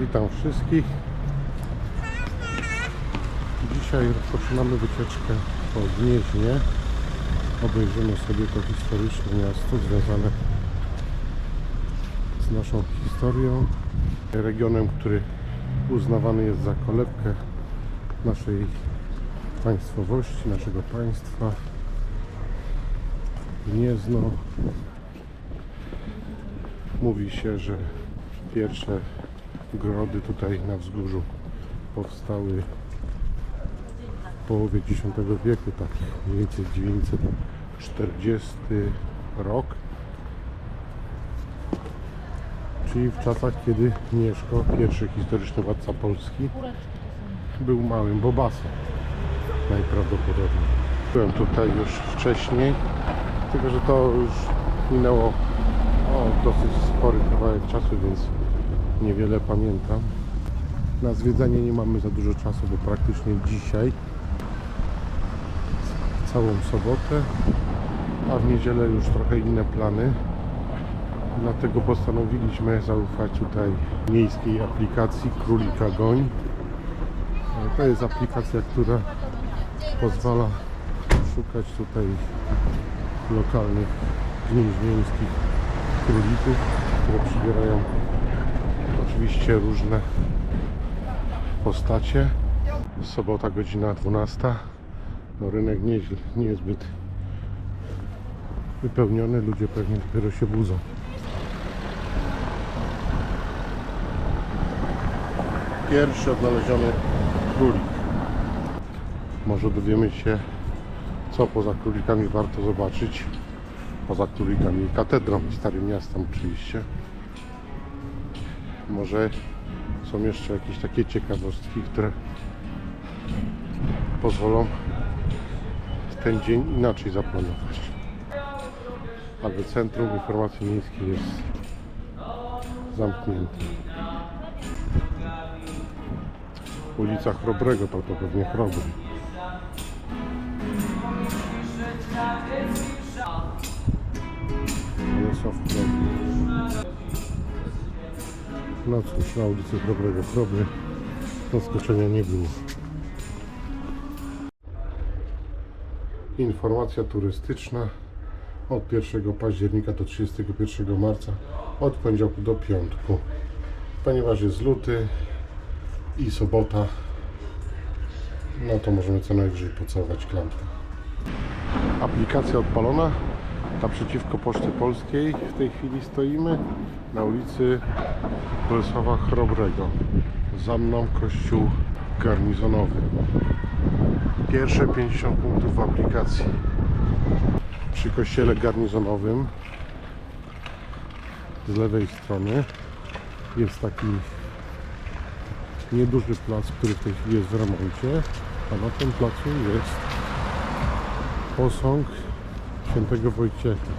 Witam wszystkich. Dzisiaj rozpoczynamy wycieczkę po Gnieźnie. Obejrzymy sobie to historyczne miasto związane z naszą historią. Regionem, który uznawany jest za kolebkę naszej państwowości, naszego państwa. Gniezno. Mówi się, że pierwsze grody tutaj na wzgórzu powstały w połowie X wieku, tak mniej więcej 940 rok. Czyli w czasach, kiedy Mieszko, pierwszy historyczny władca Polski, był małym bobasem. Najprawdopodobniej. Byłem tutaj już wcześniej, tylko że to już minęło o, dosyć spory kawałek czasu, więc niewiele pamiętam. Na zwiedzanie nie mamy za dużo czasu, bo praktycznie dzisiaj całą sobotę, a w niedzielę już trochę inne plany. Dlatego postanowiliśmy zaufać tutaj miejskiej aplikacji Królika Goń. To jest aplikacja, która pozwala szukać tutaj lokalnych gnieźnieńskich królików, które przybierają oczywiście różne postacie. Sobota godzina 12. No, rynek nie, nie jest zbyt wypełniony, ludzie pewnie dopiero się budzą. Pierwszy odnaleziony królik. Może dowiemy się, co poza królikami warto zobaczyć. Poza królikami i katedrą i Starym Miastem oczywiście. Może są jeszcze jakieś takie ciekawostki, które pozwolą ten dzień inaczej zaplanować. Ale Centrum Informacji Miejskiej jest zamknięte. Ulica Chrobrego to, pewnie Chrobry. Jarosław Chrobry. No cóż, na ulicy Chrobrego Chrobry zaskoczenia nie było. Informacja turystyczna od 1 października do 31 marca, od poniedziałku do piątku. Ponieważ jest luty i sobota, no to możemy co najwyżej pocałować klamkę. Aplikacja odpalona. Naprzeciwko Poczty Polskiej w tej chwili stoimy na ulicy Bolesława Chrobrego. Za mną kościół garnizonowy. Pierwsze 50 punktów w aplikacji. Przy kościele garnizonowym z lewej strony jest taki nieduży plac, który w tej chwili jest w remoncie, a na tym placu jest posąg świętego Wojciecha,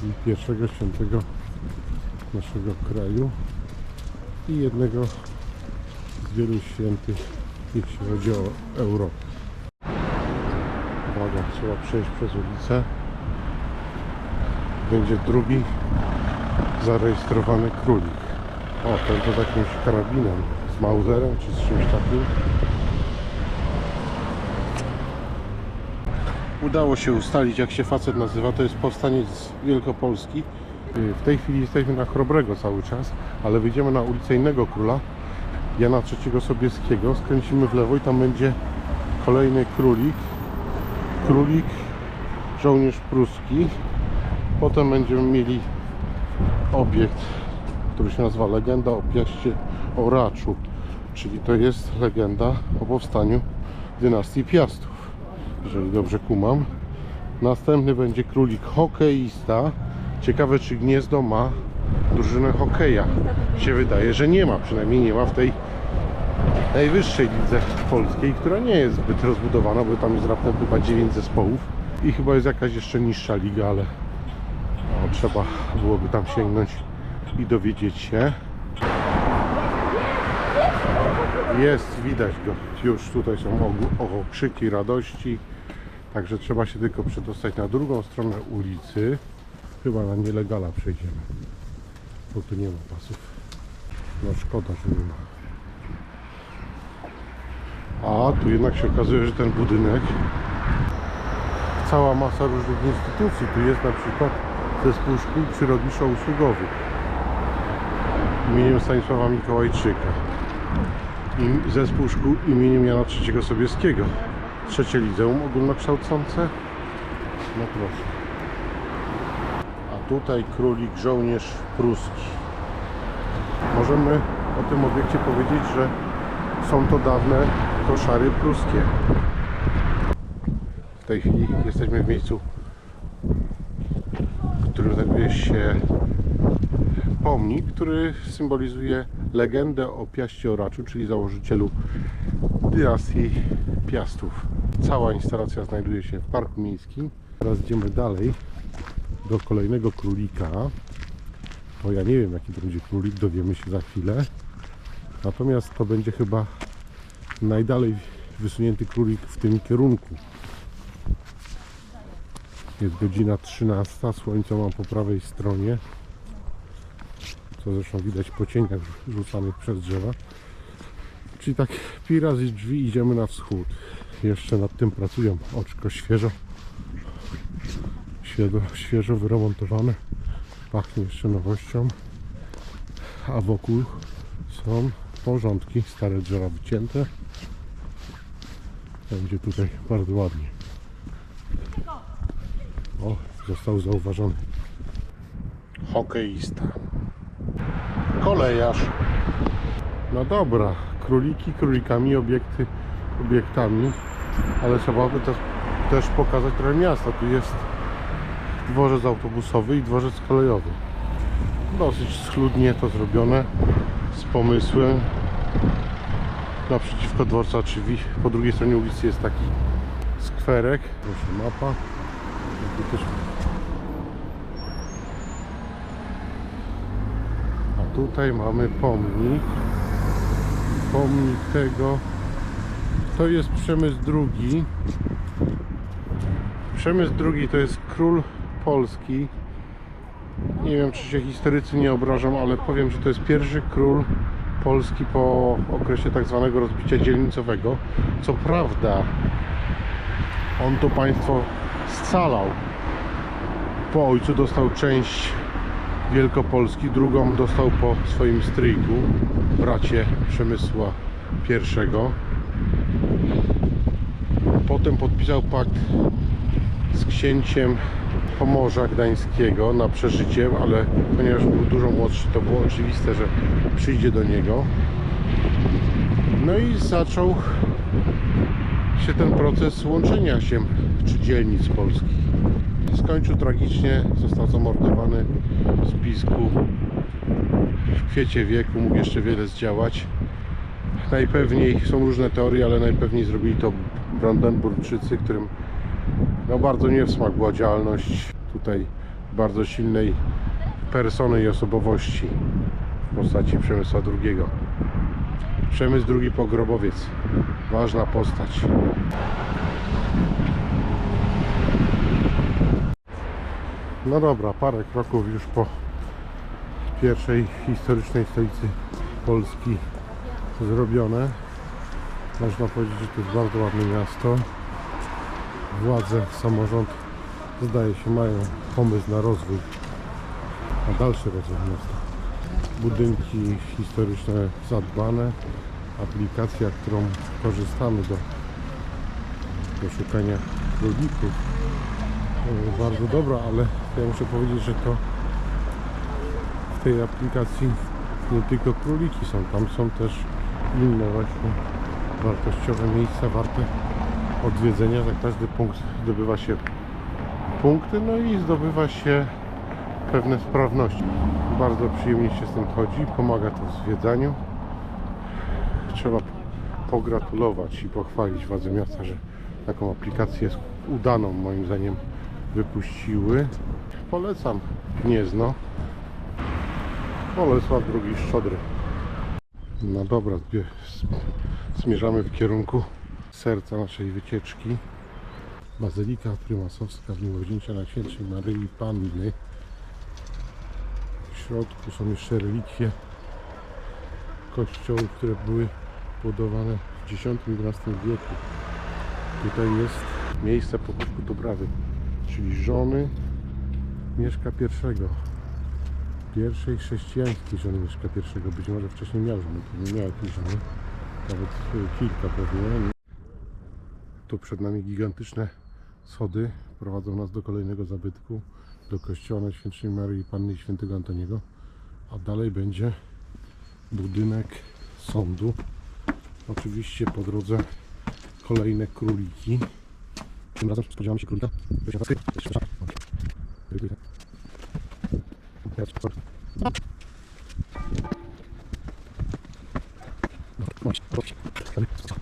czyli pierwszego świętego naszego kraju i jednego z wielu świętych, jeśli chodzi o Europę. Uwaga, trzeba przejść przez ulicę. Będzie drugi zarejestrowany królik. O, ten to z jakimś karabinem, z Mauserem czy z czymś takim. Udało się ustalić, jak się facet nazywa. To jest powstaniec Wielkopolski. Y, W tej chwili jesteśmy na Chrobrego cały czas, ale wyjdziemy na ulicę innego króla, Jana III Sobieskiego. Skręcimy w lewo i tam będzie kolejny królik. Królik, żołnierz pruski. Potem będziemy mieli obiekt, który się nazywa Legenda o Piaście Oraczu. Czyli to jest legenda o powstaniu dynastii Piastów jeżeli dobrze kumam. Następny będzie królik hokeista. Ciekawe, czy Gniezno ma drużynę hokeja. Się wydaje, że nie ma. Przynajmniej nie ma w tej najwyższej lidze polskiej, która nie jest zbyt rozbudowana, bo tam jest raptem chyba 9 zespołów. I chyba jest jakaś jeszcze niższa liga, ale no, trzeba byłoby tam sięgnąć i dowiedzieć się. Jest, widać go. Już tutaj są ogł- o, krzyki radości. Także trzeba się tylko przedostać na drugą stronę ulicy. Chyba na nielegala przejdziemy. Bo tu nie ma pasów. No szkoda, że nie ma. A tu jednak się okazuje, że ten budynek cała masa różnych instytucji. Tu jest na przykład zespół szkół przyrodniczo-usługowych imieniem Stanisława Mikołajczyka i zespół szkół imieniem Jana III Sobieskiego. Trzecie liceum ogólnokształcące. No proszę. A tutaj królik żołnierz pruski. Możemy o tym obiekcie powiedzieć, że są to dawne koszary pruskie. W tej chwili jesteśmy w miejscu, w którym znajduje się pomnik, który symbolizuje legendę o Piaście Oraczu, czyli założycielu dynastii Piastów. Cała instalacja znajduje się w Parku Miejskim. Teraz idziemy dalej do kolejnego królika. To ja nie wiem jaki to będzie królik, dowiemy się za chwilę. Natomiast to będzie chyba najdalej wysunięty królik w tym kierunku. Jest godzina 13, słońce mam po prawej stronie, co zresztą widać po cieniach rzucanych przez drzewa. Czyli tak pi razy drzwi idziemy na wschód. Jeszcze nad tym pracują oczko świeżo, świeżo, świeżo wyremontowane. Pachnie jeszcze nowością. A wokół są porządki, stare drzewa wycięte. Będzie tutaj bardzo ładnie. O, został zauważony. Hokeista. No dobra, króliki królikami, obiekty obiektami, ale trzeba by też, też pokazać trochę miasta. Tu jest dworzec autobusowy i dworzec kolejowy. Dosyć schludnie to zrobione, z pomysłem. Naprzeciwko dworca, czyli po drugiej stronie ulicy jest taki skwerek. Proszę, mapa. Tu też... A tutaj mamy pomnik. Pomnik tego. To jest Przemysł II. Przemysł II to jest król Polski. Nie wiem, czy się historycy nie obrażą, ale powiem, że to jest pierwszy król Polski po okresie tak zwanego rozbicia dzielnicowego. Co prawda, on to państwo scalał. Po ojcu dostał część Wielkopolski, drugą dostał po swoim stryjku, bracie Przemysła I. Potem podpisał pakt z księciem Pomorza Gdańskiego na przeżycie, ale ponieważ był dużo młodszy, to było oczywiste, że przyjdzie do niego. No i zaczął się ten proces łączenia się czy dzielnic polskich. Skończył tragicznie, został zamordowany w spisku. W kwiecie wieku mógł jeszcze wiele zdziałać. Najpewniej, są różne teorie, ale najpewniej zrobili to Brandenburczycy, którym no bardzo nie w smak była działalność tutaj bardzo silnej persony i osobowości w postaci Przemysła II. Przemysł II Pogrobowiec. Ważna postać. No dobra, parę kroków już po pierwszej historycznej stolicy Polski zrobione. Można powiedzieć, że to jest bardzo ładne miasto. Władze, samorząd zdaje się mają pomysł na rozwój, na dalszy rozwój miasta. Budynki historyczne zadbane, aplikacja, którą korzystamy do, do szukania królików e, bardzo dobra, ale ja muszę powiedzieć, że to w tej aplikacji nie tylko króliki są, tam są też inne właśnie wartościowe miejsca warte odwiedzenia. Za każdy punkt zdobywa się punkty, no i zdobywa się pewne sprawności. Bardzo przyjemnie się z tym chodzi, pomaga to w zwiedzaniu. Trzeba pogratulować i pochwalić władze miasta, że taką aplikację udaną moim zdaniem wypuściły. Polecam Gniezno. Bolesław II Szczodry. No dobra, zmierzamy w kierunku serca naszej wycieczki. Bazylika Prymasowska w Miłowzięcia Najświętszej Maryi Panny. W środku są jeszcze relikwie kościoły, które były budowane w X i XI wieku. Tutaj jest miejsce pochówku Dobrawy, czyli żony Mieszka I. Pierwszej chrześcijańskiej żony Mieszka I. Być może wcześniej miał żonę, pewnie miał jakieś żony. Nawet y, kilka pewnie. Tu przed nami gigantyczne schody prowadzą nas do kolejnego zabytku, do kościoła Najświętszej Maryi Panny i Świętego Antoniego. A dalej będzie budynek sądu. Oczywiście po drodze kolejne króliki. Tym razem spodziewamy się królika. W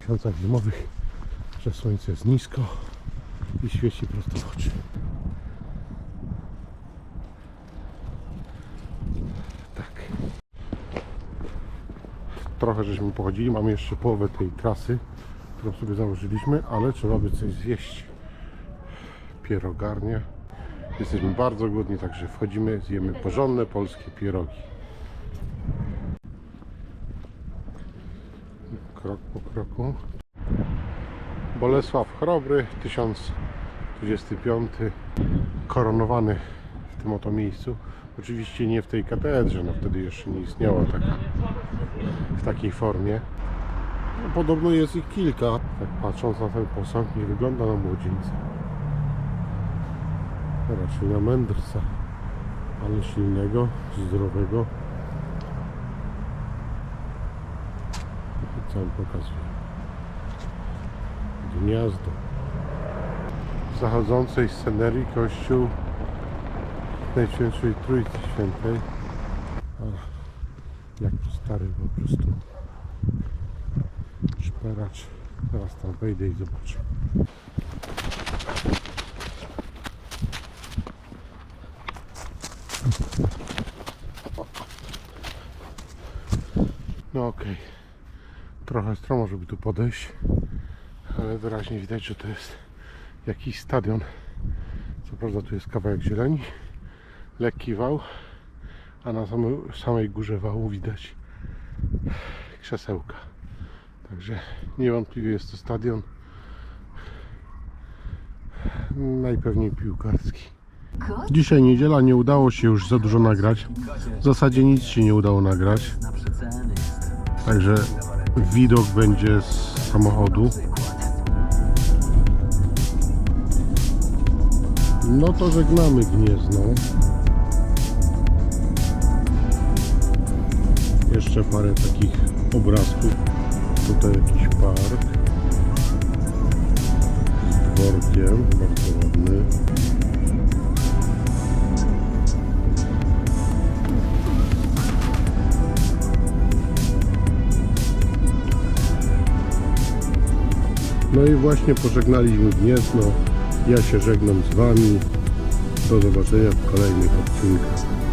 miesiącach zimowych, że słońce jest nisko i świeci prosto w oczy. Tak. Trochę żeśmy pochodzili, mamy jeszcze połowę tej trasy, którą sobie założyliśmy, ale trzeba by coś zjeść. Pierogarnia. Jesteśmy bardzo głodni, także wchodzimy, zjemy porządne polskie pierogi. Krok po kroku. Bolesław Chrobry, 1025, koronowany w tym oto miejscu. Oczywiście nie w tej katedrze, no wtedy jeszcze nie istniała taka, w takiej formie. No, podobno jest ich kilka. Tak patrząc na ten posąg, nie wygląda na młodzieńca. Raczej na mędrca, ale silnego, zdrowego. I co on pokazuje? Gniazdo. W zachodzącej scenerii kościół Najświętszej Trójcy Świętej. Jak to stary po prostu szperacz. Teraz tam wejdę i zobaczę. No okej. Trochę stromo, żeby tu podejść, ale wyraźnie widać, że to jest jakiś stadion. Co prawda tu jest kawałek zieleni, lekki wał, a na samej, samej górze wału widać krzesełka. Także niewątpliwie jest to stadion najpewniej piłkarski. Dzisiaj niedziela, nie udało się już za dużo nagrać. W zasadzie nic się nie udało nagrać. Także widok będzie z samochodu. No to żegnamy Gniezno. Jeszcze parę takich obrazków. Tutaj jakiś park z dworkiem, właśnie pożegnaliśmy Gniezno. Ja się żegnam z Wami. Do zobaczenia w kolejnych odcinkach.